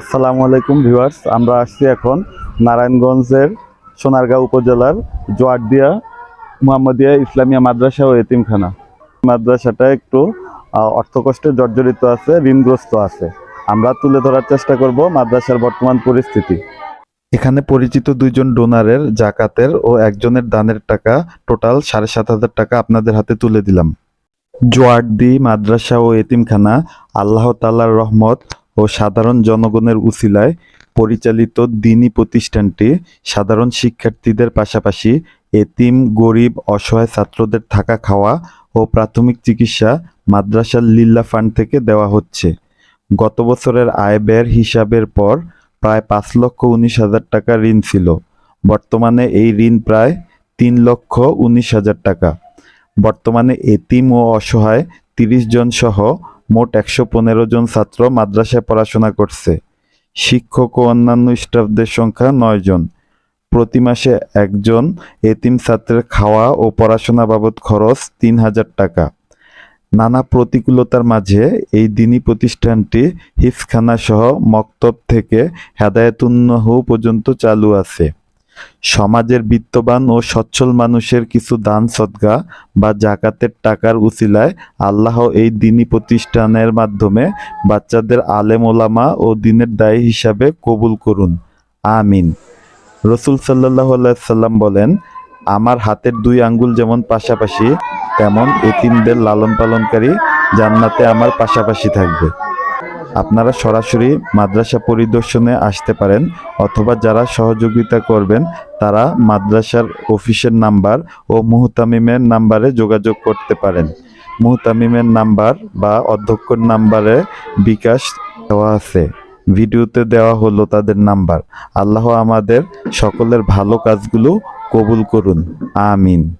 আসসালামু আলাইকুম ভিউয়ার্স, আমরা আসছি এখন নারায়ণগঞ্জের সোনারগাঁও উপজেলার জোয়ারদিয়া মুহাম্মদিয়া ইসলামিয়া মাদ্রাসা ও এতিমখানা। মাদ্রাসাটা একটু অর্থকষ্টে জর্জরিত আছে, ঋণগ্রস্ত আছে। আমরা তুলে ধরার চেষ্টা করব মাদ্রাসার বর্তমান পরিস্থিতি। এখানে পরিচিত দুইজন ডোনারের জাকাতের ও একজনের দানের টাকা টোটাল সাড়ে সাত হাজার টাকা আপনাদের হাতে তুলে দিলাম। জোয়ারদি, মাদ্রাসা ও এতিমখানা, আল্লাহ তাল্লার রহমত ও সাধারণ জনগণের উসিলায় পরিচালিত দিনী প্রতিষ্ঠানটি সাধারণ শিক্ষার্থীদের পাশাপাশি এতিম, গরিব, অসহায় ছাত্রদের থাকা খাওয়া ও প্রাথমিক চিকিৎসা মাদ্রাসার লিল্লা ফান্ড থেকে দেওয়া হচ্ছে। গত বছরের আয় ব্যয়ের হিসাবের পর প্রায় পাঁচ লক্ষ উনিশ হাজার টাকা ঋণ ছিল। বর্তমানে এই ঋণ প্রায় তিন লক্ষ উনিশ হাজার টাকা। বর্তমানে এতিম ও অসহায় তিরিশ জন সহ মোট একশো পনেরো জন ছাত্র মাদ্রাসায় পড়াশোনা করছে। শিক্ষক ও অন্যান্য স্টাফদের সংখ্যা নয় জন। প্রতি মাসে একজন এতিম ছাত্রের খাওয়া ও পড়াশোনা বাবদ খরচ তিন হাজার টাকা। নানা প্রতিকূলতার মাঝে এই দিনই প্রতিষ্ঠানটি হিফখানা সহ মক্তব থেকে হেদায়তুন্নহু পর্যন্ত চালু আছে। সমাজের বিত্তবান ও সচ্ছল মানুষের কিছু দান সদ্গা বা জাকাতের টাকার উসিলায় আল্লাহ এই দিনী প্রতিষ্ঠানের মাধ্যমে বাচ্চাদের আলেম ওলামা ও দিনের দায়ী হিসাবে কবুল করুন। আমিন। রসুল সাল্লাহ সাল্লাম বলেন, আমার হাতের দুই আঙ্গুল যেমন পাশাপাশি, তেমন এতিমদের লালন পালনকারী জান্নাতে আমার পাশাপাশি থাকবে। আপনারা সরাসরি মাদ্রাসা পরিদর্শনে আসতে পারেন অথবা যারা সহযোগিতা করবেন, তারা মাদ্রাসার অফিসের নাম্বার ও মুহতামিমের নাম্বারে যোগাযোগ করতে পারেন। মুহতামিমের নাম্বার বা অধ্যক্ষর নাম্বারে বিকাশ দেওয়া আছে। ভিডিওতে দেওয়া হলো তাদের নাম্বার। আল্লাহ আমাদের সকলের ভালো কাজগুলো কবুল করুন। আমিন।